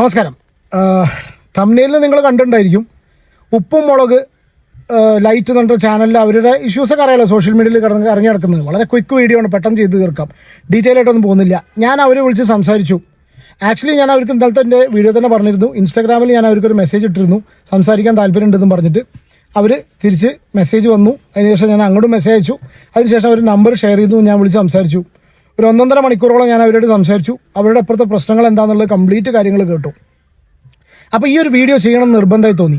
നമസ്കാരം. തമ്മിലിൽ നിങ്ങൾ കണ്ടിട്ടുണ്ടായിരിക്കും. ഉപ്പും മുളക് ലൈറ്റ് എന്ന് ചാനലിൽ അവരുടെ ഇഷ്യൂസൊക്കെ അറിയാലോ സോഷ്യൽ മീഡിയയിൽ കിടന്ന് ഇറങ്ങി നടക്കുന്നത്. വളരെ ക്വിക്ക് വീഡിയോ ആണ് പെട്ടെന്ന് ചെയ്ത് തീർക്കാം. ഡീറ്റെയിൽ ആയിട്ടൊന്നും പോകുന്നില്ല. ഞാൻ അവരെ വിളിച്ച് സംസാരിച്ചു. ആക്ച്വലി ഞാൻ അവർക്ക് ഇന്നലത്തെ എന്റെ വീഡിയോ തന്നെ പറഞ്ഞിരുന്നു. ഇൻസ്റ്റാഗ്രാമിൽ ഞാൻ അവർക്കൊരു മെസ്സേജ് ഇട്ടിരുന്നു. സംസാരിക്കാൻ താല്പര്യമുണ്ടെന്നും പറഞ്ഞിട്ട് അവർ തിരിച്ച് മെസ്സേജ് വന്നു. അതിനുശേഷം ഞാൻ അങ്ങോട്ടും മെസ്സേജ് അയച്ചു. അതിനുശേഷം അവർ നമ്പർ ഷെയർ ചെയ്തു. ഞാൻ വിളിച്ച് സംസാരിച്ചു. ഒരു ഒന്നൊന്നര മണിക്കൂറോളം ഞാൻ അവരോട് സംസാരിച്ചു. അവരുടെ അപ്പുറത്തെ പ്രശ്നങ്ങൾ എന്താണെന്നുള്ള കംപ്ലീറ്റ് കാര്യങ്ങൾ കേട്ടു. അപ്പോൾ ഈ ഒരു വീഡിയോ ചെയ്യണം നിർബന്ധമായി തോന്നി.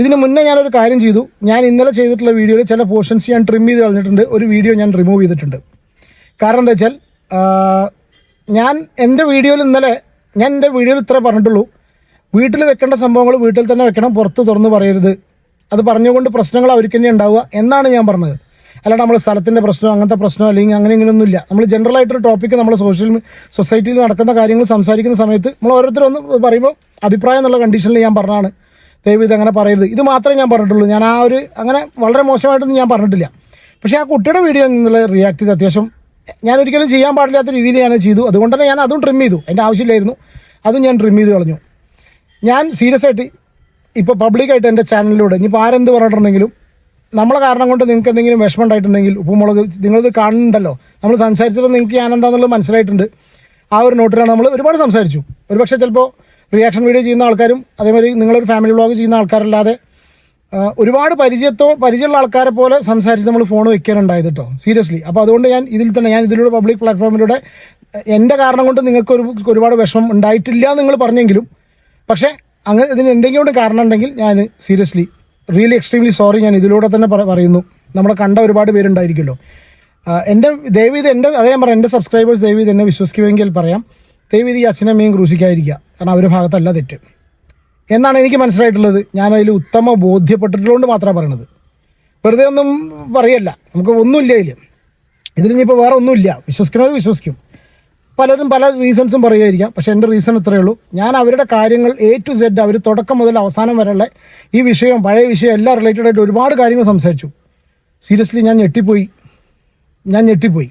ഇതിന് മുന്നേ ഞാനൊരു കാര്യം ചെയ്തു. ഞാൻ ഇന്നലെ ചെയ്തിട്ടുള്ള വീഡിയോയിൽ ചില പോർഷൻസ് ഞാൻ ട്രിം ചെയ്ത് കളഞ്ഞിട്ടുണ്ട്. ഒരു വീഡിയോ ഞാൻ റിമൂവ് ചെയ്തിട്ടുണ്ട്. കാരണം എന്താ വെച്ചാൽ ഞാൻ എന്റെ വീഡിയോയിൽ ഇന്നലെ ഞാൻ എന്റെ വീഡിയോയിൽ ഇത്ര പറഞ്ഞിട്ടുള്ളൂ. വീട്ടിൽ വെക്കേണ്ട സംഭവങ്ങൾ വീട്ടിൽ തന്നെ വെക്കണം പുറത്ത് തുറന്ന് പറയരുത്. അത് പറഞ്ഞുകൊണ്ട് പ്രശ്നങ്ങൾ അവർക്ക് തന്നെ ഉണ്ടാവുക എന്നാണ് ഞാൻ പറഞ്ഞത്. അല്ലാണ്ട് നമ്മൾ സ്ഥലത്തിന്റെ പ്രശ്നമോ അങ്ങനത്തെ പ്രശ്നമോ അല്ലെങ്കിൽ അങ്ങനെ ഇങ്ങനെയൊന്നുമില്ല നമ്മൾ ജനറൽ ആയിട്ടൊരു ടോപ്പിക്ക് നമ്മൾ സോഷ്യൽ സൊസൈറ്റിയിൽ നടക്കുന്ന കാര്യങ്ങൾ സംസാരിക്കുന്ന സമയത്ത് നമ്മൾ ഓരോരുത്തരും ഒന്ന് പറയുമ്പോൾ അഭിപ്രായം എന്നുള്ള കണ്ടീഷനിൽ ഞാൻ പറഞ്ഞാണ് ദയവ് ഇത് അങ്ങനെ പറയരുത്. ഇത് മാത്രമേ ഞാൻ പറഞ്ഞിട്ടുള്ളൂ. ഞാൻ ആ ഒരു അങ്ങനെ വളരെ മോശമായിട്ടൊന്നും ഞാൻ പറഞ്ഞിട്ടില്ല. പക്ഷേ ആ കുട്ടിയുടെ വീഡിയോ നിന്നുള്ള റിയാക്ട് ചെയ്ത് അത്യാവശ്യം ഞാൻ ഒരിക്കലും ചെയ്യാൻ പാടില്ലാത്ത രീതിയിൽ ഞാൻ ചെയ്തു. അതുകൊണ്ട് തന്നെ ഞാൻ അതും ട്രിം ചെയ്തു. എന്റെ ആവശ്യമില്ലായിരുന്നു. അതും ഞാൻ ട്രിം ചെയ്ത് കളഞ്ഞു. ഞാൻ സീരിയസ് ആയിട്ട് ഇപ്പോൾ പബ്ലിക്കായിട്ട് എന്റെ ചാനലിലൂടെ ഇനിയിപ്പോൾ ആരെന്ത് പറഞ്ഞിട്ടുണ്ടെങ്കിലും നമ്മളെ കാരണം കൊണ്ട് നിങ്ങൾക്ക് എന്തെങ്കിലും വിഷമം ഉണ്ടായിട്ടുണ്ടെങ്കിൽ ഉപ്പുമുളക് നിങ്ങളിത് കാണുന്നുണ്ടല്ലോ. നമ്മൾ സംസാരിച്ചപ്പോൾ നിങ്ങൾക്ക് ഞാൻ എന്താണെന്നുള്ളത് മനസ്സിലായിട്ടുണ്ട്. ആ ഒരു നോട്ടിലാണ് നമ്മൾ ഒരുപാട് സംസാരിച്ചു. ഒരുപക്ഷെ ചിലപ്പോൾ റിയാക്ഷൻ വീഡിയോ ചെയ്യുന്ന ആൾക്കാരും അതേമാതിരി നിങ്ങളൊരു ഫാമിലി വ്ളോഗ് ചെയ്യുന്ന ആൾക്കാരല്ലാതെ ഒരുപാട് പരിചയത്തോ പരിചയമുള്ള ആൾക്കാരെ പോലെ സംസാരിച്ച് നമ്മൾ ഫോൺ വെക്കാനുണ്ടായത് കേട്ടോ സീരിയസ്ലി അപ്പോൾ അതുകൊണ്ട് ഞാൻ ഇതിൽ തന്നെ ഞാൻ ഇതിലൂടെ പബ്ലിക് പ്ലാറ്റ്ഫോമിലൂടെ എന്റെ കാരണം കൊണ്ട് നിങ്ങൾക്ക് ഒരു ഒരുപാട് വിഷമം ഉണ്ടായിട്ടില്ല എന്ന് നിങ്ങൾ പറഞ്ഞെങ്കിലും പക്ഷേ അങ്ങനെ ഇതിന് എന്തെങ്കിലും കാരണം ഉണ്ടെങ്കിൽ ഞാൻ സീരിയസ്ലി റിയലി എക്സ്ട്രീംലി സോറി ഞാൻ ഇതിലൂടെ തന്നെ പറയുന്നു. നമ്മളെ കണ്ട ഒരുപാട് പേരുണ്ടായിരിക്കുമല്ലോ. എന്റെ ദയവീത് എന്റെ അതേ ഞാൻ പറയാം എന്റെ സബ്സ്ക്രൈബേഴ്സ് ദയവീത് എന്നെ വിശ്വസിക്കുമെങ്കിൽ പറയാം ദയവീത് ഈ അച്ഛനമ്മയും ക്രൂശിക്കാതിരിക്കുക. കാരണം അവരുടെ ഭാഗത്തല്ല തെറ്റ്. എന്നാണ് എനിക്ക് മനസ്സിലായിട്ടുള്ളത്. ഞാൻ ഉത്തമ ബോധ്യപ്പെട്ടിട്ടുള്ളതുകൊണ്ട് മാത്രമാണ് പറയണത്. വെറുതെ ഒന്നും പറയല്ല. നമുക്ക് ഒന്നുമില്ല ഇതിൽ ഇനിയിപ്പോൾ വേറെ ഒന്നുമില്ല. വിശ്വസിക്കുന്നവർ വിശ്വസിക്കും. പലരും പല റീസൺസും പറയുമായിരിക്കാം. പക്ഷെ എന്റെ റീസൺ ഇത്രയേ ഉള്ളൂ. ഞാൻ അവരുടെ കാര്യങ്ങൾ എ ടു സെഡ് അവർ തുടക്കം മുതൽ അവസാനം വരെയുള്ള ഈ വിഷയം പഴയ വിഷയം എല്ലാം റിലേറ്റഡ് ആയിട്ട് ഒരുപാട് കാര്യങ്ങൾ സംസാരിച്ചു. സീരിയസ്ലി ഞാൻ ഞെട്ടിപ്പോയി. ഞാൻ ഞെട്ടിപ്പോയി.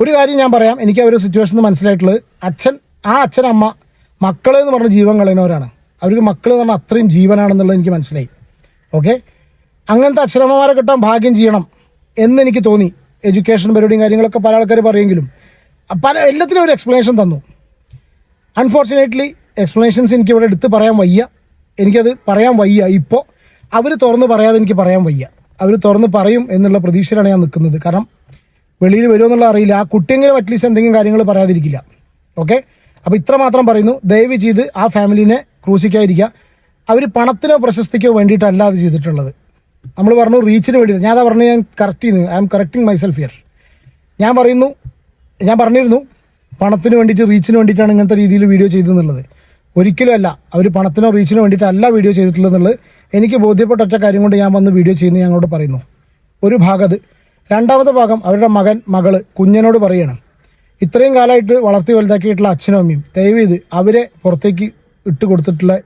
ഒരു കാര്യം ഞാൻ പറയാം. എനിക്ക് അവരുടെ സിറ്റുവേഷൻ മനസ്സിലായിട്ടുള്ളത്. അച്ഛൻ ആ അച്ഛൻ അമ്മ മക്കൾ എന്ന് പറഞ്ഞ ജീവൻ കളയുന്നവരാണ് അവർക്ക് മക്കൾ എന്ന് പറഞ്ഞാൽ അത്രയും ജീവനാണെന്നുള്ളത് എനിക്ക് മനസ്സിലായി. ഓക്കെ അങ്ങനത്തെ അച്ഛനമ്മമാരെ കിട്ടാൻ ഭാഗ്യം ചെയ്യണം എന്ന് എനിക്ക് തോന്നി. എഡ്യൂക്കേഷൻ പരിപാടിയും കാര്യങ്ങളൊക്കെ പല ആൾക്കാർ പറയുമെങ്കിലും. പല എല്ലാത്തിനും ഒരു എക്സ്പ്ലനേഷൻ തന്നു. അൺഫോർച്ചുനേറ്റ്ലി എക്സ്പ്ലനേഷൻസ് എനിക്ക് ഇവിടെ എടുത്ത് പറയാൻ വയ്യ. എനിക്കത് പറയാൻ വയ്യ ഇപ്പോൾ അവർ തുറന്ന് പറയാതെ എനിക്ക് പറയാൻ വയ്യ. അവർ തുറന്ന് പറയും എന്നുള്ള പ്രതീക്ഷയിലാണ് ഞാൻ നിൽക്കുന്നത്. കാരണം വെളിയിൽ വരുമോ എന്നുള്ള അറിയില്ല. ആ കുട്ടിയെങ്കിലും അറ്റ്ലീസ്റ്റ് എന്തെങ്കിലും കാര്യങ്ങൾ പറയാതിരിക്കില്ല. ഓക്കെ അപ്പോൾ ഇത്ര മാത്രം പറയുന്നു. ദയവ് ചെയ്ത് ആ ഫാമിലിനെ ക്രൂശിക്കാതിരിക്കുക. അവർ പണത്തിനോ പ്രശസ്തിക്കോ വേണ്ടിയിട്ടല്ല അത് ചെയ്തിട്ടുള്ളത്. നമ്മൾ പറഞ്ഞു റീച്ചിന് വേണ്ടിയിട്ട്. ഞാൻ അതാ പറഞ്ഞു ഞാൻ കറക്റ്റ് ചെയ്യുന്നു. I am correcting myself here ഞാൻ പറയുന്നു ഞാൻ പറഞ്ഞിരുന്നു പണത്തിന് വേണ്ടിയിട്ട് റീച്ചിന് വേണ്ടിയിട്ടാണ് ഇങ്ങനത്തെ രീതിയിൽ വീഡിയോ ചെയ്തെന്നുള്ളത് ഒരിക്കലും അല്ല അവർ പണത്തിനോ റീച്ചിനോ വേണ്ടിയിട്ടല്ല വീഡിയോ ചെയ്തിട്ടുള്ളതെന്നുള്ളത് എനിക്ക് ബോധ്യപ്പെട്ട ഒറ്റ കാര്യം കൊണ്ട് ഞാൻ വന്ന് വീഡിയോ ചെയ്യുന്നത് ഞങ്ങളോട് പറയുന്നു. ഒരു ഭാഗം അത്. രണ്ടാമത്തെ ഭാഗം അവരുടെ മകൻ മകൾ കുഞ്ഞനോട് പറയാണ്. ഇത്രയും കാലമായിട്ട് വളർത്തി വലുതാക്കിയിട്ടുള്ള അച്ഛനും അമ്മയും ദയവ് ചെയ്ത് അവരെ പുറത്തേക്ക് ഇട്ട് കൊടുത്തിട്ടുള്ള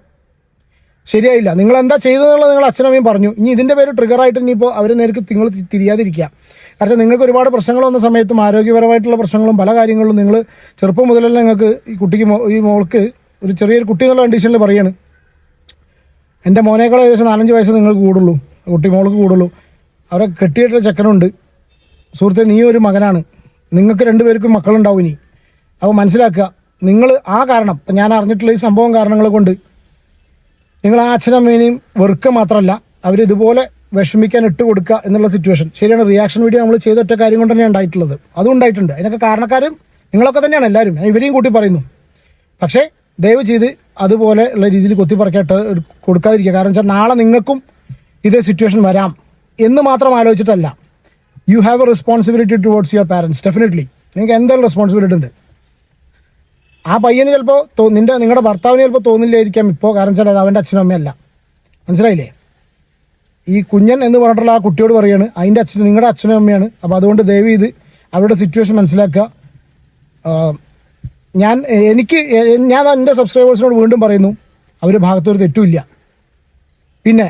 ശരിയായില്ല. നിങ്ങൾ എന്താ ചെയ്തതെന്നുള്ളത് നിങ്ങൾ അച്ഛനമ്മയും പറഞ്ഞു. ഇനി ഇതിന്റെ പേര് ട്രിഗർ ആയിട്ട് ഇനിയിപ്പോൾ അവർ നേരിട്ട് നിങ്ങൾ തിരിയാതിരിക്കുക. കാരണം നിങ്ങൾക്ക് ഒരുപാട് പ്രശ്നങ്ങൾ വന്ന സമയത്തും ആരോഗ്യപരമായിട്ടുള്ള പ്രശ്നങ്ങളും പല കാര്യങ്ങളും നിങ്ങൾ ചെറുപ്പം മുതലല്ല നിങ്ങൾക്ക് ഈ കുട്ടിക്ക് ഈ മോൾക്ക് ഒരു ചെറിയൊരു കുട്ടി എന്നുള്ള കണ്ടീഷനിൽ പറയാണ്. എന്റെ മോനേക്കാൾ ഏകദേശം നാലഞ്ച് വയസ്സ് നിങ്ങൾക്ക് കൂടുള്ളൂ. കുട്ടി മോൾക്ക് കൂടുള്ളൂ. അവരെ കെട്ടിയിട്ടുള്ള ചെക്കനുണ്ട്. സുഹൃത്തെ നീ ഒരു മകനാണ്. നിങ്ങൾക്ക് രണ്ടുപേർക്കും മക്കളുണ്ടാവും ഇനി. അപ്പോൾ മനസ്സിലാക്കുക നിങ്ങൾ ആ കാരണം ഞാൻ അറിഞ്ഞിട്ടുള്ള ഈ സംഭവം കാരണങ്ങൾ കൊണ്ട് നിങ്ങൾ ആ അച്ഛനമ്മേനെയും വെറുക്കുക മാത്രമല്ല അവരിതുപോലെ വിഷമിക്കാൻ ഇട്ട് കൊടുക്കുക എന്നുള്ള സിറ്റുവേഷൻ ശരിയാണ് റിയാക്ഷൻ വീഡിയോ നമ്മൾ ചെയ്ത ഒറ്റ കാര്യം കൊണ്ട് തന്നെയാണ് ഉണ്ടായിട്ടുള്ളത്. അതും ഉണ്ടായിട്ടുണ്ട്. അതിനൊക്കെ കാരണക്കാരും നിങ്ങളൊക്കെ തന്നെയാണ് എല്ലാവരും. ഞാൻ ഇവരെയും കൂട്ടി പറയുന്നു. പക്ഷേ ദയവ് ചെയ്ത് അതുപോലെ ഉള്ള രീതിയിൽ കൊത്തിപ്പറക്കാട്ട് കൊടുക്കാതിരിക്കുക. കാരണം വെച്ചാൽ നാളെ നിങ്ങൾക്കും ഇതേ സിറ്റുവേഷൻ വരാം എന്ന് മാത്രം ആലോചിച്ചിട്ടല്ല. You have a responsibility towards your parents definitely നിങ്ങൾക്ക് എന്തായാലും റെസ്പോൺസിബിലിറ്റി ഉണ്ട്? ആ പയ്യന് ചിലപ്പോൾ നിന്റെ നിങ്ങളുടെ ഭർത്താവിന് ചിലപ്പോൾ തോന്നില്ലായിരിക്കാം ഇപ്പോൾ കാരണം വെച്ചാൽ അത് അവന്റെ അച്ഛനും അമ്മയല്ല മനസ്സിലായില്ലേ? ഈ കുഞ്ഞൻ എന്ന് പറഞ്ഞിട്ടുള്ള ആ കുട്ടിയോട് പറയാണ് അതിന്റെ അച്ഛൻ നിങ്ങളുടെ അച്ഛനും അമ്മയാണ്. അപ്പോൾ അതുകൊണ്ട് ദയവ് ഇത് അവരുടെ സിറ്റുവേഷൻ മനസ്സിലാക്കുക. ഞാൻ എനിക്ക് ഞാൻ എന്റെ സബ്സ്ക്രൈബേഴ്സിനോട് വീണ്ടും പറയുന്നു അവരുടെ ഭാഗത്തൊരു തെറ്റുമില്ല പിന്നെ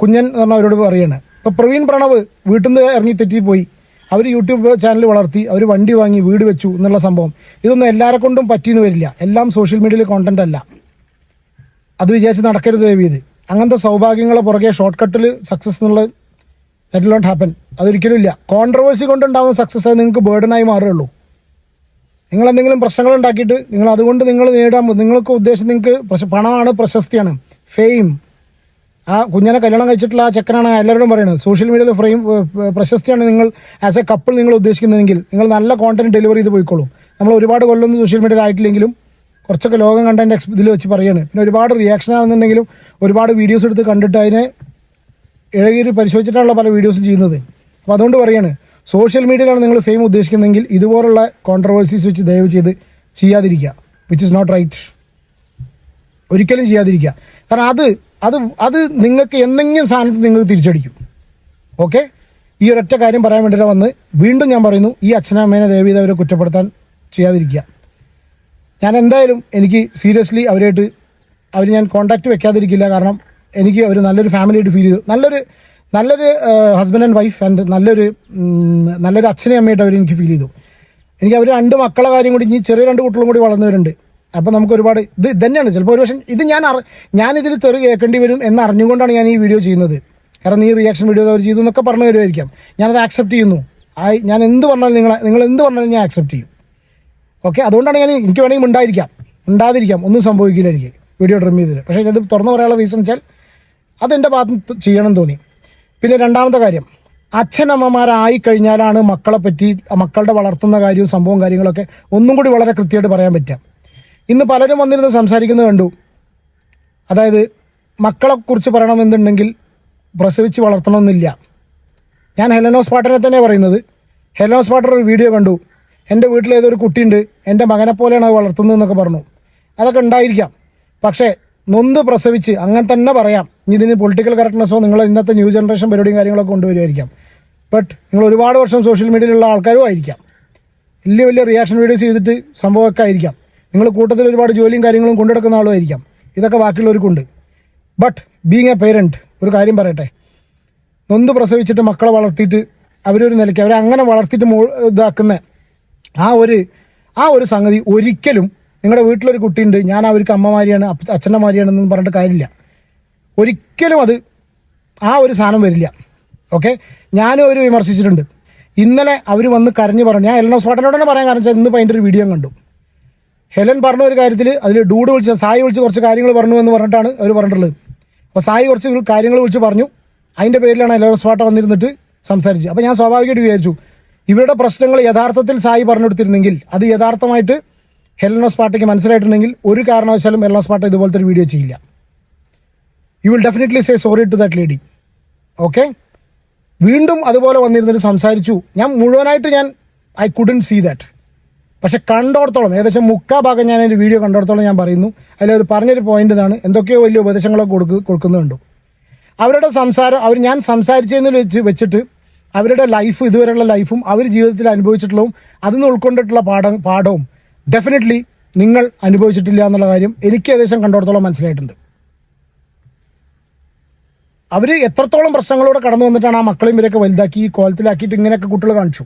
കുഞ്ഞൻ എന്ന് പറഞ്ഞാൽ അവരോട് പറയാണ് ഇപ്പോൾ പ്രവീൺ പ്രണവ് വീട്ടിൽ നിന്ന് ഇറങ്ങി തെറ്റിപ്പോയി. അവർ യൂട്യൂബ് ചാനൽ വളർത്തി അവർ വണ്ടി വാങ്ങി വീട് വെച്ചു എന്നുള്ള സംഭവം. ഇതൊന്നും എല്ലാവരെ കൊണ്ടും പറ്റിയെന്ന് വരില്ല. എല്ലാം സോഷ്യൽ മീഡിയയിലെ കോണ്ടന്റ് അല്ല. അത് വിചാരിച്ച് നടക്കരുത് ദേവീത് അങ്ങനത്തെ സൗഭാഗ്യങ്ങളെ പുറകെ ഷോർട്ട് കട്ടിൽ സക്സസ് എന്നുള്ള ദറ്റ് നോട്ട് ഹാപ്പൻ അതൊരിക്കലും ഇല്ല. കോൺട്രവേഴ്സി കൊണ്ടുണ്ടാകുന്ന സക്സസ് നിങ്ങൾക്ക് ബേർഡനായി മാറുകയുള്ളൂ. നിങ്ങൾ എന്തെങ്കിലും പ്രശ്നങ്ങൾ ഉണ്ടാക്കിയിട്ട് നിങ്ങൾ അതുകൊണ്ട് നിങ്ങൾ നേടാൻ നിങ്ങൾക്ക് ഉദ്ദേശം നിങ്ങൾക്ക് പണമാണ് പ്രശസ്തിയാണ്. ഫെയിം ആ കുഞ്ഞിനെ കല്യാണം കഴിച്ചിട്ടുള്ള ആ ചെക്കനാണ് എല്ലാവരോടും പറയുന്നത്. സോഷ്യൽ മീഡിയയിൽ ഫ്രെയിം പ്രശസ്തിയാണ് നിങ്ങൾ ആസ് എ കപ്പിൾ നിങ്ങൾ ഉദ്ദേശിക്കുന്നതെങ്കിൽ നിങ്ങൾ നല്ല കോണ്ടന്റ് ഡെലിവറി ചെയ്ത് പോയിക്കോളൂ. നമ്മൾ ഒരുപാട് കൊല്ലമൊന്നും സോഷ്യൽ മീഡിയയിൽ ആയിട്ടില്ലെങ്കിലും കുറച്ചൊക്കെ ലോകം കണ്ട എക്സ് ഇതിൽ വെച്ച് പറയാണ്. പിന്നെ ഒരുപാട് റിയാക്ഷൻ ആണെന്നുണ്ടെങ്കിലും ഒരുപാട് വീഡിയോസ് എടുത്ത് കണ്ടിട്ട് അതിനെ ഇഴകീരി പരിശോധിച്ചിട്ടാണല്ലോ പല വീഡിയോസും ചെയ്യുന്നത്. അപ്പോൾ അതുകൊണ്ട് പറയാണ് സോഷ്യൽ മീഡിയയിലാണ് നിങ്ങൾ ഫെയിം ഉദ്ദേശിക്കുന്നതെങ്കിൽ ഇതുപോലുള്ള കോൺട്രവേഴ്സീസ് വെച്ച് ദയവ് ചെയ്ത് ചെയ്യാതിരിക്കുക വിച്ച് ഇസ് നോട്ട് റൈറ്റ് ഒരിക്കലും ചെയ്യാതിരിക്കുക. കാരണം അത് അത് അത് നിങ്ങൾക്ക് എന്തെങ്കിലും സാധനത്തിൽ നിങ്ങൾ തിരിച്ചടിക്കും. ഓക്കെ ഈ ഒരൊറ്റ കാര്യം പറയാൻ വേണ്ടിയിട്ട് വന്ന് വീണ്ടും ഞാൻ പറയുന്നു ഈ അച്ഛനമ്മേനെ ദയവീത് അവരെ കുറ്റപ്പെടുത്താൻ ചെയ്യാതിരിക്കുക. ഞാൻ എന്തായാലും എനിക്ക് സീരിയസ്ലി അവരായിട്ട് അവർ ഞാൻ കോണ്ടാക്ട് വെക്കാതിരിക്കില്ല. കാരണം എനിക്ക് അവർ നല്ലൊരു ഫാമിലി ആയിട്ട് ഫീൽ ചെയ്തു. നല്ലൊരു നല്ലൊരു ഹസ്ബൻഡ് ആൻഡ് വൈഫ് ആൻഡ് നല്ലൊരു നല്ലൊരു അച്ഛനെയും അമ്മയായിട്ട് അവർ എനിക്ക് ഫീൽ ചെയ്തു. എനിക്ക് അവർ രണ്ട് മക്കളെ കാര്യം കൂടി ഇനി ചെറിയ രണ്ട് കുട്ടികളും കൂടി വളർന്നവരുണ്ട്. അപ്പം നമുക്ക് ഒരുപാട് ഇത് തന്നെയാണ് ചിലപ്പോൾ ഒരു പക്ഷേ ഇത് ഞാൻ അറി ഞാനിതിൽ തെറി കേൾക്കേണ്ടി വരും എന്ന് അറിഞ്ഞുകൊണ്ടാണ് ഞാൻ ഈ വീഡിയോ ചെയ്യുന്നത്. കാരണം നീ റിയാക്ഷൻ വീഡിയോ അവർ ചെയ്തു എന്നൊക്കെ പറഞ്ഞു വരുമായിരിക്കാം. ഞാനത് ആക്സെപ്റ്റ് ചെയ്യുന്നു. ആയി ഞാൻ എന്ത് പറഞ്ഞാലും നിങ്ങൾ നിങ്ങൾ എന്ത് പറഞ്ഞാലും ഞാൻ ആക്സെപ്റ്റ് ചെയ്യും. ഓക്കെ അതുകൊണ്ടാണ് ഞാൻ എനിക്ക് വേണമെങ്കിൽ ഉണ്ടായിരിക്കാം ഉണ്ടാതിരിക്കാം ഒന്നും സംഭവിക്കില്ല എനിക്ക്. വീഡിയോ ട്രിം ചെയ്തിട്ട്. പക്ഷേ ഇത് തുറന്നു പറയാനുള്ള റീസൺ വെച്ചാൽ അതെന്റെ ഭാഗത്ത് ചെയ്യണം തോന്നി. പിന്നെ രണ്ടാമത്തെ കാര്യം. അച്ഛനമ്മമാരായി കഴിഞ്ഞാലാണ് മക്കളെ പറ്റി മക്കളുടെ വളർത്തുന്ന കാര്യവും സംഭവം കാര്യങ്ങളൊക്കെ ഒന്നും കൂടി വളരെ കൃത്യമായിട്ട് പറയാൻ പറ്റുക. ഇന്ന് പലരും വന്നിരുന്ന് സംസാരിക്കുന്നത് കണ്ടു. അതായത് മക്കളെക്കുറിച്ച് പറയണമെന്നുണ്ടെങ്കിൽ പ്രസവിച്ച് വളർത്തണമെന്നില്ല. ഞാൻ ഹെലനോസ് പാട്ടനെ തന്നെ പറയുന്നത്. ഹെലനോസ് പാട്ടർ ഒരു വീഡിയോ കണ്ടു. എന്റെ വീട്ടിൽ കുട്ടിയുണ്ട്. എന്റെ മകനെ പോലെയാണ് അത് വളർത്തുന്നത് എന്നൊക്കെ പറഞ്ഞു. അതൊക്കെ ഉണ്ടായിരിക്കാം. പക്ഷേ നൊന്ത് പ്രസവിച്ച് അങ്ങനെ തന്നെ പറയാം. ഇതിന് പൊളിറ്റിക്കൽ കറക്റ്റ്നെസ്സോ നിങ്ങൾ ഇന്നത്തെ ന്യൂ ജനറേഷൻ പരിപാടിയും കാര്യങ്ങളൊക്കെ കൊണ്ടുവരുമായിരിക്കാം. ബട്ട് നിങ്ങൾ ഒരുപാട് വർഷം സോഷ്യൽ മീഡിയയിലുള്ള ആൾക്കാരും ആയിരിക്കാം. വലിയ വലിയ റിയാക്ഷൻ വീഡിയോസ് ചെയ്തിട്ട് സംഭവമൊക്കെ ആയിരിക്കാം. നിങ്ങൾ കൂട്ടത്തിൽ ഒരുപാട് ജോലിയും കാര്യങ്ങളും കൊണ്ടെടുക്കുന്ന ആളും ആയിരിക്കാം ഇതൊക്കെ ബാക്കിയുള്ളവർക്കുണ്ട്. ബട്ട് ബീങ് എ പേരന്റ് ഒരു കാര്യം പറയട്ടെ. നൊന്ത് പ്രസവിച്ചിട്ട് മക്കളെ വളർത്തിയിട്ട് അവരൊരു നിലയ്ക്ക് അവരെ അങ്ങനെ വളർത്തിയിട്ട് ഇതാക്കുന്ന ആ ഒരു ആ ഒരു സംഗതി ഒരിക്കലും നിങ്ങളുടെ വീട്ടിലൊരു കുട്ടിയുണ്ട് ഞാൻ അവർക്ക് അമ്മമാരിയാണ് അപ്പ- അച്ഛനമാരിയാണെന്ന് പറഞ്ഞിട്ട് കാര്യമില്ല. ഒരിക്കലും അത് ആ ഒരു സാധനം വരില്ല. ഓക്കെ? ഞാനും അവർ വിമർശിച്ചിട്ടുണ്ട്. ഇന്നലെ അവർ വന്ന് കരഞ്ഞു പറഞ്ഞു ഞാൻ ഹെലൻ സ്വാട്ടനോട് തന്നെ പറയാൻ കാരണം വെച്ചാൽ ഇന്ന് അതിന്റെ ഒരു വീഡിയോ കണ്ടു. ഹെലൻ പറഞ്ഞ ഒരു കാര്യത്തിൽ അതിൽ ഡൂഡ് വിളിച്ച് സായി വിളിച്ച് കുറച്ച് കാര്യങ്ങൾ പറഞ്ഞു എന്ന് പറഞ്ഞിട്ടാണ് അവർ പറഞ്ഞിട്ടുള്ളത്. അപ്പോൾ സായി കുറച്ച് കാര്യങ്ങൾ വിളിച്ച് പറഞ്ഞു. അതിന്റെ പേരിലാണ് എലനോ സ്വാട്ട വന്നിരുന്നിട്ട് സംസാരിച്ചത്. അപ്പോൾ ഞാൻ സ്വാഭാവികമായിട്ട് വിചാരിച്ചു ഇവരുടെ പ്രശ്നങ്ങൾ യഥാർത്ഥത്തിൽ സായി പറഞ്ഞു കൊടുത്തിരുന്നെങ്കിൽ അത് യഥാർത്ഥമായിട്ട് ഹെലനോസ് പാർട്ടിക്ക് മനസ്സിലായിട്ടുണ്ടെങ്കിൽ ഒരു കാരണവശാലും ഹെലനോസ് പാർട്ടി ഇതുപോലത്തെ ഒരു വീഡിയോ ചെയ്യില്ല. You will definitely say sorry to that lady okay വീണ്ടും അതുപോലെ വന്നിരുന്നിട്ട് സംസാരിച്ചു. ഞാൻ മുഴുവനായിട്ട് ഞാൻ ഐ കുഡൻ സീ ദാറ്റ് പക്ഷെ കണ്ടോടത്തോളം ഏകദേശം മുക്കാ ഭാഗം ഞാൻ എന്റെ വീഡിയോ കണ്ടോടത്തോളം ഞാൻ പറയുന്നു. അതിലൊരു പറഞ്ഞൊരു പോയിന്റ് ഇതാണ്. എന്തൊക്കെയോ വലിയ ഉപദേശങ്ങളൊക്കെ കൊടുക്ക് കൊടുക്കുന്നുണ്ട്. അവരുടെ സംസാരം അവർ ഞാൻ സംസാരിച്ചതെന്ന് വെച്ച് വെച്ചിട്ട് അവരുടെ ലൈഫ് ഇതുവരെയുള്ള ലൈഫും അവർ ജീവിതത്തിൽ അനുഭവിച്ചിട്ടുള്ളതും അതിൽ നിന്ന് ഉൾക്കൊണ്ടിട്ടുള്ള പാഠം പാഠവും ഡെഫിനറ്റ്ലി നിങ്ങൾ അനുഭവിച്ചിട്ടില്ല എന്നുള്ള കാര്യം എനിക്ക് ഏകദേശം കണ്ടോടത്തോളം മനസ്സിലായിട്ടുണ്ട്. അവർ എത്രത്തോളം പ്രശ്നങ്ങളോടെ കടന്നു വന്നിട്ടാണ് ആ മക്കളെയും ഇവരൊക്കെ വലുതാക്കി കോലത്തിലാക്കിയിട്ട് ഇങ്ങനെയൊക്കെ കുട്ടികൾ കാണിച്ചു?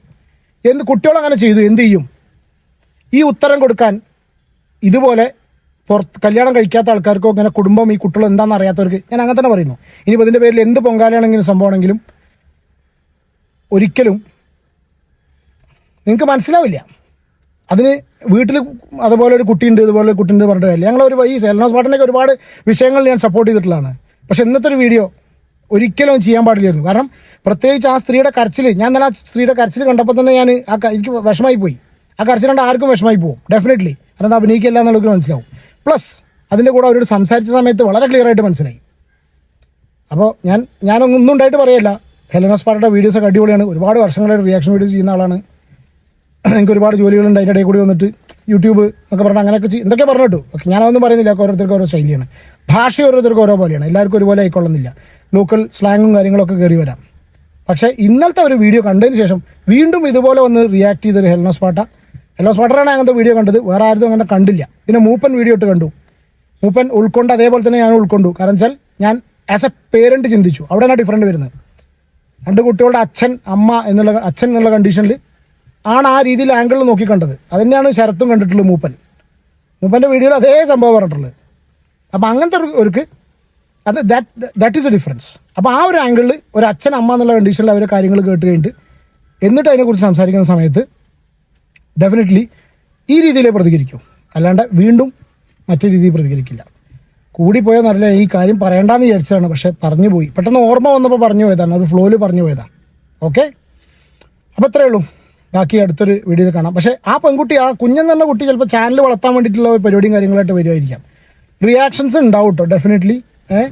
എന്ത് കുട്ടികൾ അങ്ങനെ ചെയ്തു? എന്ത് ചെയ്യും? ഈ ഉത്തരം കൊടുക്കാൻ ഇതുപോലെ പുറത്ത് കല്യാണം കഴിക്കാത്ത ആൾക്കാർക്കോ ഇങ്ങനെ കുടുംബം ഈ കുട്ടികൾ എന്താണെന്ന് അറിയാത്തവർക്ക് ഞാൻ അങ്ങനെ തന്നെ പറയുന്നു. ഇനിയിപ്പോൾ ഇതിന്റെ പേരിൽ എന്ത് പൊങ്കാലയാണെങ്കിലും സംഭവമാണെങ്കിലും ഒരിക്കലും നിങ്ങൾക്ക് മനസ്സിലാവില്ല. അതിന് വീട്ടിൽ അതുപോലെ ഒരു കുട്ടിയുണ്ട് ഇതുപോലെ ഒരു കുട്ടിയുണ്ട് പറഞ്ഞിട്ട് കാര്യമില്ല. ഞങ്ങൾ ഒരു ഈ സെൽനോസ് പാട്ടിനൊക്കെ ഒരുപാട് വിഷയങ്ങൾ ഞാൻ സപ്പോർട്ട് ചെയ്തിട്ടുള്ളതാണ്. പക്ഷെ ഇന്നത്തെ ഒരു വീഡിയോ ഒരിക്കലും ചെയ്യാൻ പാടില്ലായിരുന്നു. കാരണം പ്രത്യേകിച്ച് ആ സ്ത്രീയുടെ കരച്ചിൽ ഞാൻ തന്നെ ആ സ്ത്രീയുടെ കരച്ചിൽ കണ്ടപ്പോൾ തന്നെ ഞാൻ ആ എനിക്ക് വിഷമായി പോയി. ആ കരച്ചിൽ കണ്ട ആർക്കും വിഷമായി പോകും. ഡെഫിനറ്റ്ലി കാരണം അത് അഭിനയിക്കില്ല എന്നുള്ളത് മനസ്സിലാവും. പ്ലസ് അതിന്റെ കൂടെ അവരോട് സംസാരിച്ച സമയത്ത് വളരെ ക്ലിയർ ആയിട്ട് മനസ്സിലായി. അപ്പോൾ ഞാൻ ഞാനൊന്നും ഉണ്ടായിട്ട് പറയല്ല. ഹെലനോസ് പാർട്ടിയുടെ വീഡിയോസ് ഒക്കെ അടിപൊളിയാണ്. ഒരുപാട് വർഷങ്ങളായിട്ട് റിയാക്ഷൻ വീഡിയോസ് ചെയ്യുന്ന ആളാണ്. എനിക്ക് ഒരുപാട് ജോലികളുണ്ട് അതിന്റെ ഇടയിൽ കൂടി വന്നിട്ട് യൂട്യൂബ് എന്നൊക്കെ പറഞ്ഞാൽ അങ്ങനെയൊക്കെ എന്തൊക്കെ പറഞ്ഞു കേട്ടു? ഓക്കെ ഞാനതൊന്നും പറയുന്നില്ല. ഓരോരുത്തർക്ക് ഓരോ ശൈലിയാണ്. ഭാഷ ഓരോരുത്തർക്ക് ഓരോ പോലെയാണ്. എല്ലാവർക്കും ഒരുപോലെ ആയിക്കൊള്ളുന്നില്ല. ലോക്കൽ സ്ലാങ്ങും കാര്യങ്ങളൊക്കെ കയറി വരാം. പക്ഷേ ഇന്നലത്തെ ഒരു വീഡിയോ കണ്ടതിന് ശേഷം വീണ്ടും ഇതുപോലെ വന്ന് റിയാക്ട് ചെയ്തൊരു ഹെൽനോസ് പാട്ട ഹെൽനോസ് പാട്ടറാണ് അങ്ങനത്തെ വീഡിയോ കണ്ടത്. വേറെ ആരും അങ്ങനെ കണ്ടില്ല. പിന്നെ മൂപ്പൻ വീഡിയോ ഇട്ട് കണ്ടു. മൂപ്പൻ ഉൾക്കൊണ്ട് അതേപോലെ തന്നെ ഞാൻ ഉൾക്കൊണ്ടു. കാരണം വെച്ചാൽ ഞാൻ ആസ് എ പേരന്റ് ചിന്തിച്ചു. അവിടെയാണ് ഡിഫറന്റ് വരുന്നത്. രണ്ട് കുട്ടികളുടെ അച്ഛൻ അമ്മ എന്നുള്ള അച്ഛൻ എന്നുള്ള കണ്ടീഷനിൽ ആണ് ആ രീതിയിൽ ആംഗിളിൽ നോക്കി കണ്ടത്. തന്നെയാണ് ശരത്തും കണ്ടിട്ടുള്ളത് മൂപ്പൻ. മൂപ്പന്റെ വീഡിയോയിൽ അതേ സംഭവം പറഞ്ഞിട്ടുള്ളത് അപ്പം അങ്ങനത്തെ ഒരു- ഒരുക്ക് അത് that that is a difference അപ്പോൾ ആ ഒരു ആംഗിളിൽ ഒരു അച്ഛൻ അമ്മ എന്നുള്ള കണ്ടീഷനിൽ അവരെ കാര്യങ്ങൾ കേട്ട് കഴിഞ്ഞിട്ട് എന്നിട്ട് അതിനെക്കുറിച്ച് സംസാരിക്കുന്ന സമയത്ത് ഡെഫിനറ്റ്ലി ഈ രീതിയിലേ പ്രതികരിക്കും. അല്ലാണ്ട് വീണ്ടും മറ്റു രീതിയിൽ പ്രതികരിക്കില്ല. കൂടിപ്പോയെന്നറിയില്ല ഈ കാര്യം പറയണ്ടെന്ന് വിചാരിച്ചതാണ്. പക്ഷെ പറഞ്ഞു പോയി. പെട്ടെന്ന് ഓർമ്മ വന്നപ്പോൾ പറഞ്ഞു പോയതാണ്. ഒരു ഫ്ലോയിൽ പറഞ്ഞു പോയതാണ്. ഓക്കെ അപ്പോൾ അത്രേ ഉള്ളൂ. ബാക്കി അടുത്തൊരു വീഡിയോയിൽ കാണാം. പക്ഷേ ആ പെൺകുട്ടി ആ കുഞ്ഞെന്ന് തന്നെ കുട്ടി ചിലപ്പോൾ ചാനൽ വളർത്താൻ വേണ്ടിയിട്ടുള്ള പരിപാടിയും കാര്യങ്ങളായിട്ട് വരുമായിരിക്കാം റിയാക്ഷൻസ് ഉണ്ടാവും കേട്ടോ ഡെഫിനറ്റ്ലി ഏഹ്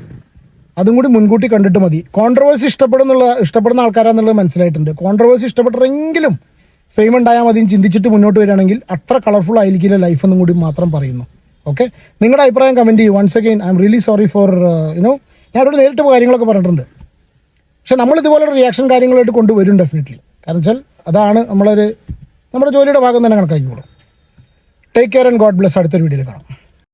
അതും കൂടി മുൻകൂട്ടി കണ്ടിട്ട് മതി. കോൺട്രവേഴ്സി ഇഷ്ടപ്പെടുന്നുള്ള ഇഷ്ടപ്പെടുന്ന ആൾക്കാരാന്നുള്ളത് മനസ്സിലായിട്ടുണ്ട്. കോൺട്രവേഴ്സി ഇഷ്ടപ്പെട്ടെങ്കിലും ഫെയിം ഉണ്ടായാൽ മതി ചിന്തിച്ചിട്ട് മുന്നോട്ട് വരികയാണെങ്കിൽ അത്ര കളർഫുൾ ആയിരിക്കില്ല ലൈഫ് എന്നും കൂടി മാത്രം പറയുന്നു. ഓക്കെ നിങ്ങളുടെ അഭിപ്രായം കമന്റ് ചെയ്യും. Once again I'm really sorry for you know അവിടെ നേരിട്ട് കാര്യങ്ങളൊക്കെ പറഞ്ഞിട്ടുണ്ട്. പക്ഷെ നമ്മൾ ഇതുപോലെ റിയാക്ഷൻ കാര്യങ്ങളായിട്ട് കൊണ്ടുവരും ഡെഫിനറ്റ്ലി കാരണം വെച്ചാൽ അതാണ് നമ്മളൊരു നമ്മുടെ ജോലിയുടെ ഭാഗം തന്നെ കണക്കാക്കിക്കോളും. Take care and God bless അടുത്തൊരു വീഡിയോയിൽ കാണാം.